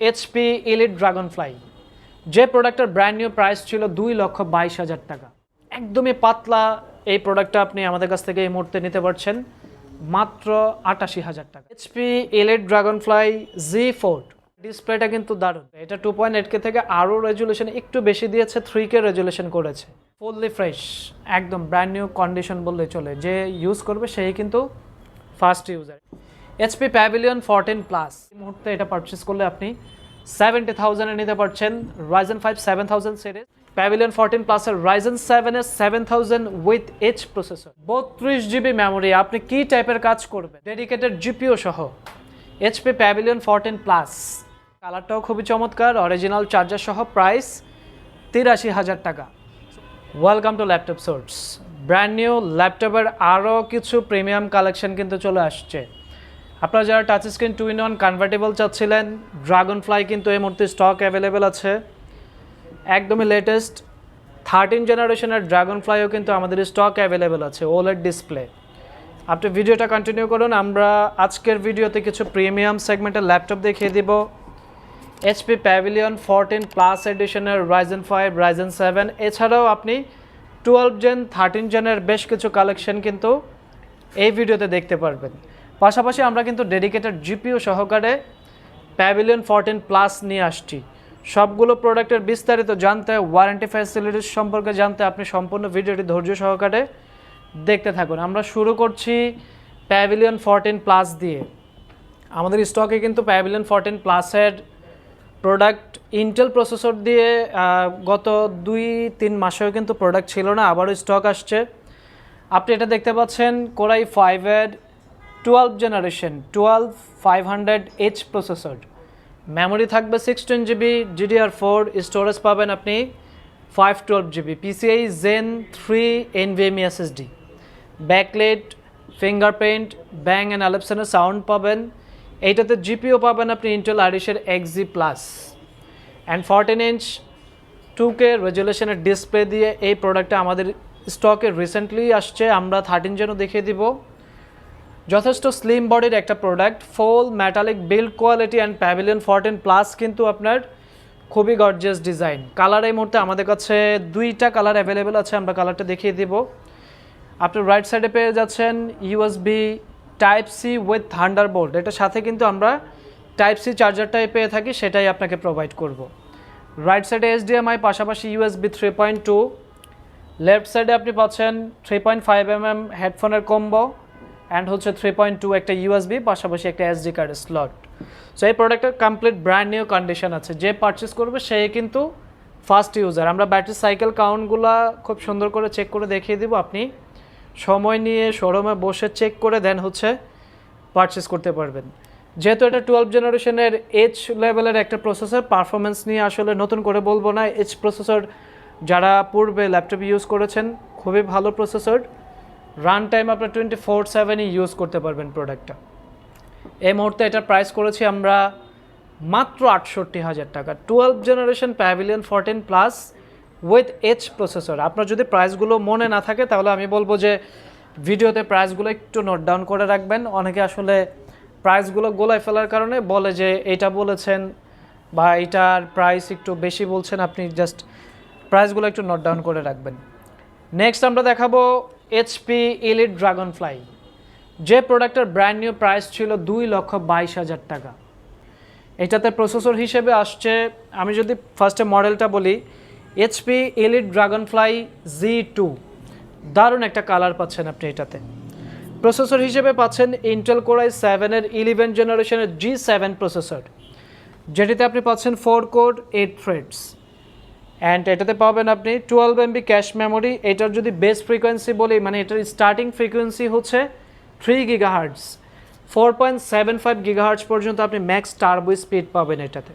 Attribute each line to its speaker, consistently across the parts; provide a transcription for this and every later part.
Speaker 1: HP Elite dragon fly যে প্রোডাক্টের brand new price ছিল দুই লক্ষ বাইশ হাজার টাকা। একদমই পাতলা এই প্রোডাক্টটা আপনি আমাদের কাছ থেকে এই মুহূর্তে নিতে পারছেন, মাত্র আটাশি হাজার টাকা। HP Elite Dragonfly G four ডিসপ্লেটা কিন্তু দারুণ। এটা টু পয়েন্ট এইট কে থেকে আরও রেজুলেশন একটু বেশি দিয়েছে থ্রি কে রেজুলেশন করেছে। ফুললি ফ্রেশ একদম ব্র্যান্ড নিউ কন্ডিশন বললে চলে। যে ইউজ করবে, সেই কিন্তু first user HP Pavilion fourteen plus এই মুহূর্তে এটা পারচেস করলে আপনি সেভেন্টি থাউজেন্ডে নিতে পারছেন Ryzen five seven thousand series Pavilion fourteen প্লাসের রাইজেন সেভেনের seven thousand with H processor বত্রিশ জিবি মেমোরি আপনি কী টাইপের কাজ করবেন? ডেডিকেটেড জিপিও সহ। এইচপি প্যাভিলিয়ন ফোরটিন প্লাস কালারটাও খুবই চমৎকার অরিজিনাল চার্জার সহ প্রাইস তিরাশি হাজার টাকা। Welcome to laptop source brand new ল্যাপটপের আরও কিছু প্রিমিয়াম কালেকশন কিন্তু চলে আসছে। আপনারা যারা touch screen two in one convertible চাচ্ছিলেন ড্রাগন ফ্লাই কিন্তু এই মুহূর্তে স্টক অ্যাভেলেবেল আছে। একদমই লেটেস্ট থার্টিন জেনারেশনের ড্রাগন ফ্লাইও কিন্তু আমাদের স্টক অ্যাভেলেবেল আছে ওলেড ডিসপ্লে আপনি ভিডিওটা কন্টিনিউ করুন, আমরা আজকের ভিডিওতে কিছু প্রিমিয়াম সেগমেন্টের ল্যাপটপ দেখিয়ে দিব। এইচপি প্যাভিলিয়ন ফোরটিন প্লাস এডিশনের রাইজেন ফাইভ রাইজেন সেভেন এছাড়াও আপনি টুয়েলভ জেন থার্টিন জেনের বেশ কিছু কালেকশন কিন্তু এই ভিডিওতে দেখতে পারবেন। পাশাপাশি আমরা কিন্তু ডেডিকেটেড জিপিও সহকারে প্যাভিলিয়ন ফোরটিন প্লাস নিয়ে আসছি। সবগুলো প্রোডাক্টের বিস্তারিত জানতে ওয়ারেন্টি ফ্যাসিলিটিস সম্পর্কে জানতে আপনি সম্পূর্ণ ভিডিওটি ধৈর্য সহকারে দেখতে থাকুন। আমরা শুরু করছি প্যাভিলিয়ন ফোরটিন প্লাস দিয়ে। আমাদের স্টকে কিন্তু প্যাভিলিয়ন ফোরটিন প্লাসের প্রোডাক্ট ইন্টেল প্রসেসর দিয়ে গত দুই, তিন মাসেও কিন্তু প্রোডাক্ট ছিল না, আবারও স্টক আসছে। আপনি এটা দেখতে পাচ্ছেন কোরাই ফাইভের twelve generation twelve five hundred H processor memory থাকবে sixteen GB GDDR four storage পাবেন আপনি five twelve GB PCIe gen three NVMe SSD backlit fingerprint Bang and অ্যালেপসনের sound পাবেন। এইটাতে জিপিও পাবেন আপনি Intel আরিসের XG plus and fourteen inch two K রেজুলেশনের display দিয়ে এই প্রোডাক্টটা আমাদের স্টকে রিসেন্টলি আসছে। আমরা থার্টিন জেনও দেখিয়ে দিব। যথেষ্ট স্লিম বডির একটা product full metallic build quality and Pavilion fourteen plus কিন্তু আপনার খুবই গর্জিয়াস ডিজাইন কালার এই মুহূর্তে আমাদের কাছে দুইটা কালার অ্যাভেলেবেল আছে, আমরা কালারটা দেখিয়ে দিব। আপনি রাইট সাইডে পেয়ে যাচ্ছেন USB type C with Thunderbolt এটার সাথে কিন্তু আমরা টাইপ সি চার্জারটাই পেয়ে থাকি, সেটাই আপনাকে প্রোভাইড করব। রাইট সাইডে এইচডিএমআই পাশাপাশি USB three point two left সাইডে আপনি পাচ্ছেন three point five M M হেডফোনের কম্বো অ্যান্ড হচ্ছে থ্রি পয়েন্ট টু একটা ইউএসবি পাশাপাশি একটা এসডি কার্ডের স্লট সো এই প্রোডাক্টের কমপ্লিট ব্র্যান্ড নিউ কন্ডিশন আছে। যে পারচেস করবে, সে কিন্তু ফার্স্ট ইউজার আমরা ব্যাটারি সাইকেল কাউন্টগুলো খুব সুন্দর করে চেক করে দেখিয়ে দিব। আপনি সময় নিয়ে শোরুমে বসে চেক করে দেন হচ্ছে পারচেস করতে পারবেন। যেহেতু এটা টুয়েলভ জেনারেশনের এইচ লেভেলের একটা প্রসেসর পারফরমেন্স নিয়ে আসলে নতুন করে বলব না। এইচ প্রসেসর যারা পূর্বে ল্যাপটপ ইউজ করেছেন, খুবই ভালো প্রসেসর রান টাইম আপনার টোয়েন্টি ফোর সেভেনই ইউজ করতে পারবেন প্রোডাক্টটা এই মুহূর্তে এটার প্রাইস করেছি আমরা মাত্র আটষট্টি হাজার টাকা। Twelve generation Pavilion fourteen plus with H processor আপনার যদি প্রাইসগুলো মনে না থাকে, তাহলে আমি বলব যে ভিডিওতে প্রাইসগুলো একটু নোট ডাউন করে রাখবেন। অনেকে আসলে প্রাইসগুলো গোলায় ফেলার কারণে বলে যে এটা বলেছেন বা এটার প্রাইস একটু বেশি বলছেন, আপনি জাস্ট প্রাইসগুলো একটু নোট ডাউন করে রাখবেন। নেক্সট আমরা দেখাবো এইচপি ইলিট ড্রাগন ফ্লাই যে প্রোডাক্টের ব্র্যান্ড নিউ প্রাইস ছিল দুই লক্ষ বাইশ হাজার টাকা। এটাতে প্রসেসর হিসেবে আসছে, আমি যদি ফার্স্টে মডেলটা বলি HP Elite Dragonfly G two দারুণ একটা কালার পাচ্ছেন আপনি এটাতে। প্রসেসর হিসেবে পাচ্ছেন ইন্টেল কোরাই সেভেনের ইলেভেন জেনারেশনের জি সেভেন প্রসেসর যেটিতে আপনি পাচ্ছেন four core eight threads and এটাতে পাবেন আপনি টুয়েলভ এমবি ক্যাশ মেমোরি এটার যদি বেস ফ্রিকোয়েন্সি বলি মানে এটার স্টার্টিং ফ্রিকোয়েন্সি হচ্ছে three gigahertz four point seven five gigahertz পর্যন্ত আপনি ম্যাক্স টার্বো স্পিড পাবেন এটাতে।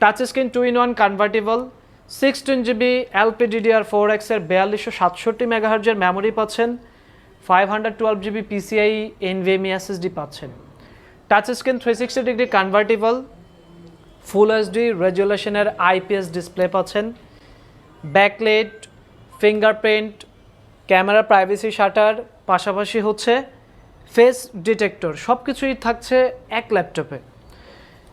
Speaker 1: Touch screen two in one convertible sixteen GB LPDDR four এক্সের বিয়াল্লিশশো সাতষট্টি মেগাহার্জের মেমোরি পাচ্ছেন। Five hundred twelve GB PCIe NVMe SSD পাচ্ছেন। Touch screen three sixty degree convertible full HD রেজুলেশনের IPS display পাচ্ছেন। Backlit fingerprint camera privacy shutter পাশাপাশি হচ্ছে face detector সব কিছুই থাকছে এক ল্যাপটপে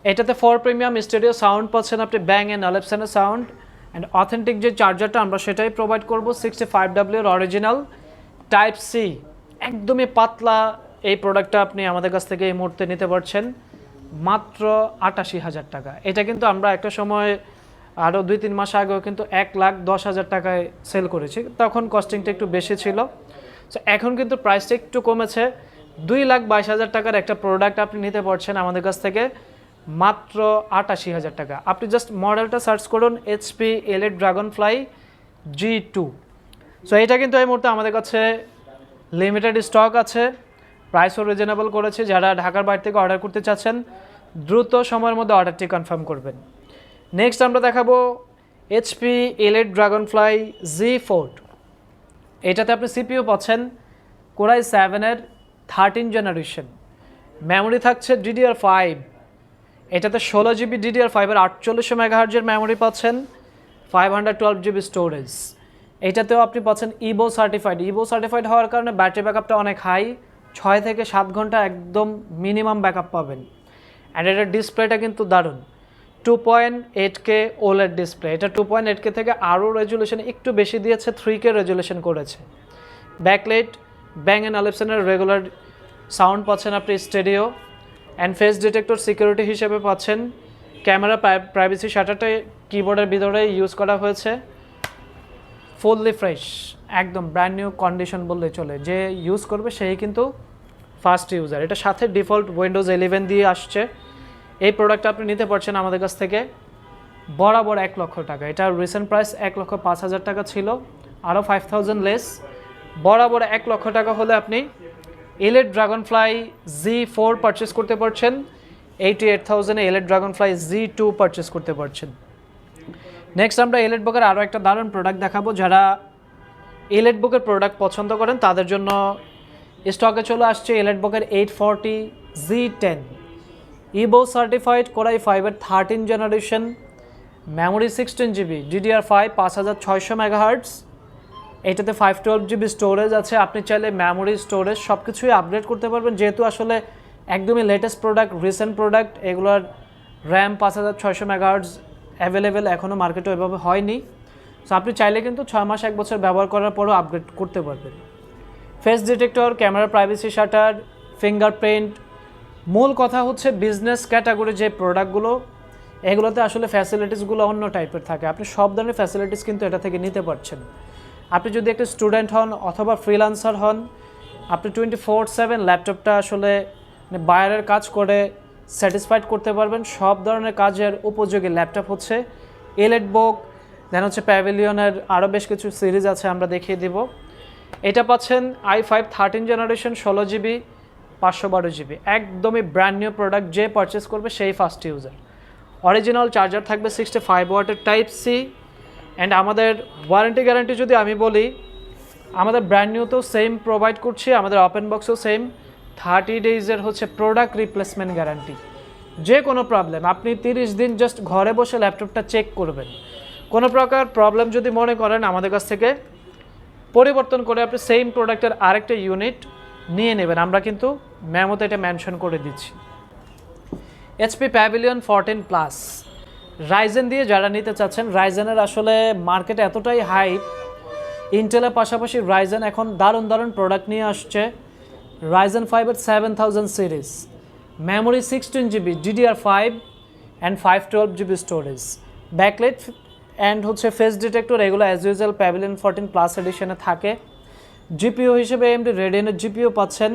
Speaker 1: এটাতে ফোর প্রিমিয়াম স্টুডিও সাউন্ড পাচ্ছেন আপনি ব্যাং অ্যান্ড অলেপসনের সাউন্ড অ্যান্ড অথেন্টিক যে চার্জারটা আমরা সেটাই প্রোভাইড করব সিক্সটি ফাইভ ডাব্লিউর অরিজিনাল টাইপ সি একদমই পাতলা এই প্রোডাক্টটা আপনি আমাদের কাছ থেকে এই মুহূর্তে নিতে পারছেন। মাত্র আটাশি হাজার টাকা। এটা কিন্তু আমরা একটা সময় আরও দুই, তিন মাস আগেও কিন্তু এক লাখ দশ হাজার টাকায় সেল করেছি। তখন কস্টিংটা একটু বেশি ছিল। তো এখন কিন্তু প্রাইসটা একটু কমেছে। দুই লাখ বাইশ হাজার টাকার একটা প্রোডাক্ট আপনি নিতে পারছেন আমাদের কাছ থেকে মাত্র আটাশি হাজার টাকা। আপনি জাস্ট মডেলটা সার্চ করুন HP Elite Dragonfly G two so এটা কিন্তু এই মুহূর্তে আমাদের কাছে লিমিটেড স্টক আছে। প্রাইসও রিজনেবল করেছে। যারা ঢাকার বাইরে থেকে অর্ডার করতে চাচ্ছেন, দ্রুত সময়ের মধ্যে অর্ডারটি কনফার্ম করবেন। নেক্সট আমরা দেখাবো HP Elite Dragonfly G four এটাতে আপনি সিপিইউ পাচ্ছেন কোরাই সেভেনের থার্টিন জেনারেশন মেমোরি থাকছে ডিডিআর ফাইভ এটাতে ষোলো জিবি ডিডিআর ফাইভের আটচল্লিশশো মেগাহার্জের মেমোরি পাচ্ছেন five hundred twelve GB storage এটাতেও আপনি পাচ্ছেন ইবো সার্টিফাইড ইবো সার্টিফাইড হওয়ার কারণে ব্যাটারি ব্যাকআপটা অনেক হাই ছয় থেকে সাত ঘণ্টা একদম মিনিমাম ব্যাকআপ পাবেন। অ্যান্ড এটার ডিসপ্লেটা কিন্তু দারুণ। Two point eight K OLED display এটা টু পয়েন্ট এইট কে থেকে আরও রেজুলেশন একটু বেশি দিয়েছে থ্রি কে রেজুলেশন করেছে। ব্যাকলাইট ব্যাং অ্যান্ড আলিপসনের রেগুলার সাউন্ড পাচ্ছেন আপনি studio and face detector security হিসেবে পাচ্ছেন। ক্যামেরা প্রাইভেসি শাটারটা কিবোর্ডের ভিতরে ইউজ করা হয়েছে। ফুললি ফ্রেশ একদম ব্র্যান্ড নিউ কন্ডিশন বললে চলে। যে ইউজ করবে সেই কিন্তু ফার্স্ট ইউজার এটা সাথে ডিফল্ট উইন্ডোজ ইলেভেন দিয়ে আসছে। এই প্রোডাক্ট আপনি নিতে পারছেন আমাদের কাছ থেকে বরাবর এক লক্ষ টাকা। এটা রিসেন্ট প্রাইস এক লক্ষ পাঁচ হাজার টাকা ছিল আরও ফাইভ থাউজেন্ড লেস বরাবর এক লক্ষ টাকা হলে আপনি Elite Dragonfly G four purchase করতে পারছেন। Eighty eight থাউজেন্ডে Elite Dragonfly G two purchase করতে পারছেন। নেক্সট আমরা এলেট বুকের আরও একটা দারুণ প্রোডাক্ট দেখাবো যারা এলেট বুকের প্রোডাক্ট পছন্দ করেন, তাদের জন্য স্টকে চলে আসছে এলেট বুকের eight forty G ten Evo certified Core i ফাইভের thirteen generation memory sixteen GB DDR five পাঁচ হাজার ছয়শো মেগাহার্টস এটাতে ফাইভ টুয়েলভ জিবি স্টোরেজ আছে, আপনি চাইলে মেমোরি স্টোরেজ সব কিছুই আপগ্রেড করতে পারবেন। যেহেতু আসলে একদমই লেটেস্ট প্রোডাক্ট রিসেন্ট প্রোডাক্ট এগুলোর র্যাম পাঁচ হাজার ছয়শো মেগাহার্টস অ্যাভেলেবেল এখনও মার্কেটে ওইভাবে হয়নি। সো আপনি চাইলে কিন্তু ছয় মাস, এক বছর ব্যবহার করার পরও আপগ্রেড করতে পারবেন। Face detector camera privacy shutter fingerprint মূল কথা হচ্ছে বিজনেস ক্যাটাগরি যে প্রোডাক্টগুলো এগুলোতে আসলে ফ্যাসিলিটিসগুলো অন্য টাইপের থাকে। আপনি সব ধরনের ফ্যাসিলিটিস কিন্তু এটা থেকে নিতে পারছেন। আপনি যদি একটা স্টুডেন্ট হন অথবা ফ্রিলান্সার হন, আপনি টোয়েন্টি ফোর সেভেন ল্যাপটপটা আসলে মানে বাইরের কাজ করে স্যাটিসফাইড করতে পারবেন। সব ধরনের কাজের উপযোগী ল্যাপটপ হচ্ছে এলেট বুক, দেন হচ্ছে প্যাভিলিয়নের আরও বেশ কিছু সিরিজ আছে, আমরা দেখিয়ে দিব। এটা পাচ্ছেন আই ফাইভ থার্টিন জেনারেশন ষোলো জিবি, পাঁচশো বারো জিবি। একদমই ব্র্যান্ড নিউ প্রোডাক্ট যে পারচেস করবে সেই ফার্স্ট ইউজার অরিজিনাল চার্জার থাকবে সিক্সটি ফাইভ ওয়াটের টাইপ সি অ্যান্ড আমাদের ওয়ারেন্টি গ্যারান্টি যদি আমি বলি, আমাদের ব্র্যান্ড নিউতেও সেম প্রোভাইড করছি, আমাদের ওপেন বক্সও সেম থার্টি ডেইজের হচ্ছে প্রোডাক্ট রিপ্লেসমেন্ট গ্যারান্টি যে কোনো প্রবলেম আপনি তিরিশ দিন জাস্ট ঘরে বসে ল্যাপটপটা চেক করবেন। কোনো প্রকার প্রবলেম যদি মনে করেন, আমাদের কাছ থেকে পরিবর্তন করে আপনি সেম প্রোডাক্টের আরেকটা ইউনিট নিয়ে নেবেন। আমরা কিন্তু ম্যামোতে এটা মেনশন করে দিচ্ছি। HP Pavilion fourteen plus Ryzen দিয়ে যারা নিতে চাচ্ছেন রাইজেনের আসলে মার্কেট এতটাই হাইপ ইন্টেলের পাশাপাশি রাইজেন এখন দারুণ দারুণ প্রোডাক্ট নিয়ে আসছে। রাইজেন ফাইভের seven thousand series memory sixteen GB DDR five and five twelve GB storage backlit and হচ্ছে ফেস ডিটেক্টর এগুলো as usual Pavilion fourteen plus এডিশনে থাকে। জিপিও হিসেবে এমডি রেডিয়নের জিপিও পাচ্ছেন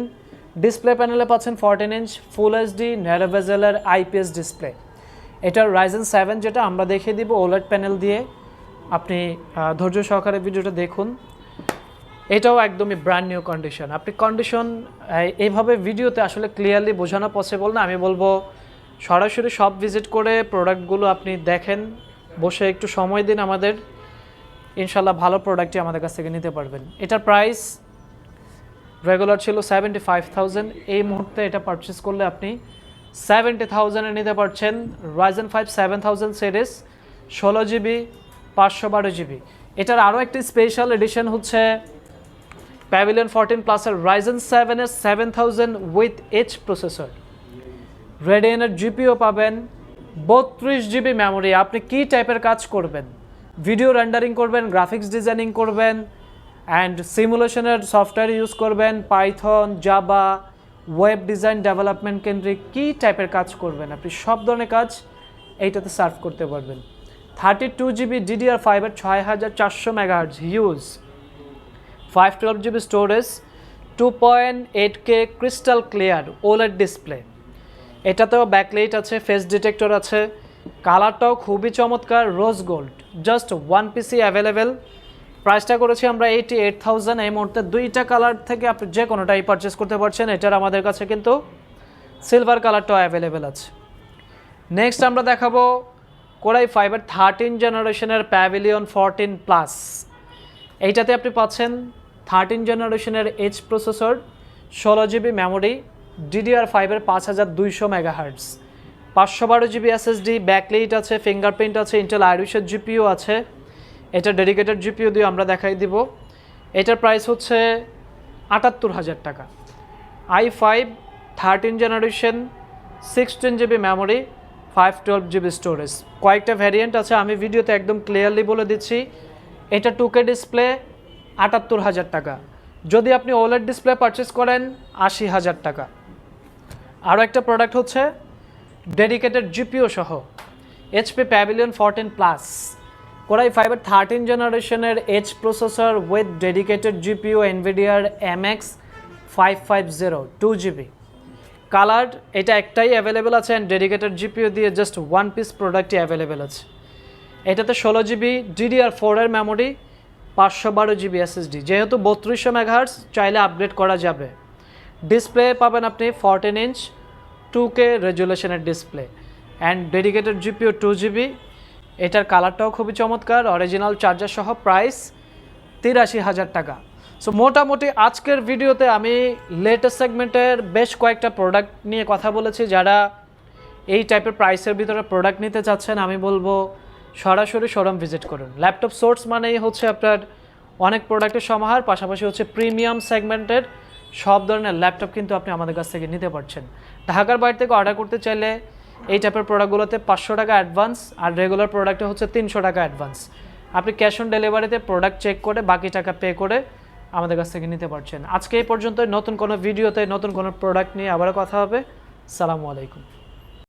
Speaker 1: ডিসপ্লে প্যানেলে পাচ্ছেন ফোরটিন ইঞ্চ ফুল এইচডি ন্যারোভেজেলের আইপিএস ডিসপ্লে এটার রাইজেন সেভেন যেটা আমরা দেখিয়ে দিব ওলেট প্যানেল দিয়ে। আপনি ধৈর্য সহকারে ভিডিওটা দেখুন। এটাও একদমই ব্র্যান্ড নিউ কন্ডিশন আপনি কন্ডিশন এইভাবে ভিডিওতে আসলে ক্লিয়ারলি বোঝানো পসিবল না। আমি বলব, সরাসরি সব ভিজিট করে প্রোডাক্টগুলো আপনি দেখেন, বসে একটু সময় দিন আমাদের। ইনশাল্লাহ ভালো প্রোডাক্টই আমাদের কাছ থেকে নিতে পারবেন। এটার প্রাইস রেগুলার ছিল সেভেন্টি ফাইভ থাউজেন্ড এই মুহূর্তে এটা পারচেস করলে আপনি সেভেন্টি থাউজেন্ডে নিতে পারছেন। Ryzen five seven thousand series ষোলো জিবি পাঁচশো বারো জিবি এটার আরও একটি স্পেশাল এডিশন হচ্ছে প্যাভিলিয়ন ফোরটিন প্লাসের রাইজেন সেভেনের seven thousand with H processor রেডিয়নের GPU পাবেন বত্রিশ জিবি মেমোরি আপনি কি টাইপের কাজ করবেন? ভিডিও রেন্ডারিং করবেন গ্রাফিক্স ডিজাইনিং করবেন অ্যান্ড সিমুলেশনের সফটওয়্যার ইউজ করবেন। Python Java web design development কেন্দ্রিক কী টাইপের কাজ করবেন? আপনি সব ধরনের কাজ এইটাতে সার্ভ করতে পারবেন। থার্টি টু জিবি ডিডিআর ফাইভের ছয় হাজার চারশো megahertz huge five twelve GB storage two point eight K crystal clear OLED display এটাতেও ব্যাকলাইট আছে ফেস ডিটেক্টর আছে কালারটাও খুবই চমৎকার rose gold just one PC available প্রাইসটা করেছি আমরা এইটি এইট থাউজেন্ড এই মুহূর্তে দুইটা কালার থেকে আপনি যে কোনোটাই পারচেস করতে পারছেন, এটার আমাদের কাছে কিন্তু সিলভার কালারটাও অ্যাভেলেবেল আছে। নেক্সট আমরা দেখাবো কোরাই ফাইভের থার্টিন জেনারেশনের প্যাভিলিয়ন ফোরটিন প্লাস এইটাতে আপনি পাচ্ছেন থার্টিন জেনারেশনের এইচ প্রসেসর ষোলো জিবি মেমোরি ডিডিআর ফাইভের পাঁচ হাজার দুইশো মেগাহার্টস পাঁচশো বারো জিবি এসএসডি ব্যাকলিট আছে ফিঙ্গারপ্রিন্ট আছে ইন্টেল আইরিশের জিপিও আছে। এটা ডেডিকেটেড জিপিও দিয়ে আমরা দেখাই দিব। এটার প্রাইস হচ্ছে আটাত্তর হাজার টাকা। I five thirteen generation sixteen GB memory five twelve GB storage কয়েকটা ভ্যারিয়েন্ট আছে, আমি ভিডিওতে একদম ক্লিয়ারলি বলে দিচ্ছি। এটা টুকে ডিসপ্লে আটাত্তর হাজার টাকা। যদি আপনি ওলেড ডিসপ্লে পারচেস করেন, আশি হাজার টাকা। আরও একটা প্রোডাক্ট হচ্ছে ডেডিকেটেড জিপিও সহ HP Pavilion fourteen plus Core i ফাইভের থার্টিন জেনারেশনের H processor with dedicated GPU এনভিডিয়ার M X five five zero two GB colour এটা একটাই অ্যাভেলেবেল আছে অ্যান্ড ডেডিকেটেড জিপিও দিয়ে জাস্ট ওয়ান পিস প্রোডাক্টই অ্যাভেলেবেল আছে। এটাতে ষোলো জিবি ডিডিআর ফোরের মেমোরি পাঁচশো বারো জিবি এসএসডি যেহেতু বত্রিশশো মেগাহার্স চাইলে আপগ্রেড করা যাবে। ডিসপ্লে পাবেন আপনি fourteen inch two K রেজুলেশনের display and dedicated GPU two GB এটার কালারটাও খুবই চমৎকার অরিজিনাল চার্জার সহ প্রাইস তিরাশি হাজার টাকা। সো মোটামুটি আজকের ভিডিওতে আমি লেটেস্ট সেগমেন্টের বেশ কয়েকটা প্রোডাক্ট নিয়ে কথা বলেছি। যারা এই টাইপের প্রাইসের ভিতরে প্রোডাক্ট নিতে চাচ্ছেন, আমি বলব সরাসরি শোরুম ভিজিট করুন। ল্যাপটপ সোর্স মানেই হচ্ছে আপনার অনেক প্রোডাক্টের সমাহার, পাশাপাশি হচ্ছে প্রিমিয়াম সেগমেন্টের সব ধরনের ল্যাপটপ কিন্তু আপনি আমাদের কাছ থেকে নিতে পারছেন। ঢাকার বাইরে থেকে অর্ডার করতে চাইলে এই টাইপের প্রোডাক্টগুলোতে পাঁচশো টাকা অ্যাডভান্স আর রেগুলার প্রোডাক্টে হচ্ছে তিনশো টাকা অ্যাডভান্স আপনি ক্যাশ অন ডেলিভারিতে প্রোডাক্ট চেক করে বাকি টাকা পে করে আমাদের কাছ থেকে নিতে পারছেন। আজকে এই পর্যন্ত নতুন কোনো ভিডিওতে নতুন কোনো প্রোডাক্ট নিয়ে আবারও কথা হবে। সালামু আলাইকুম।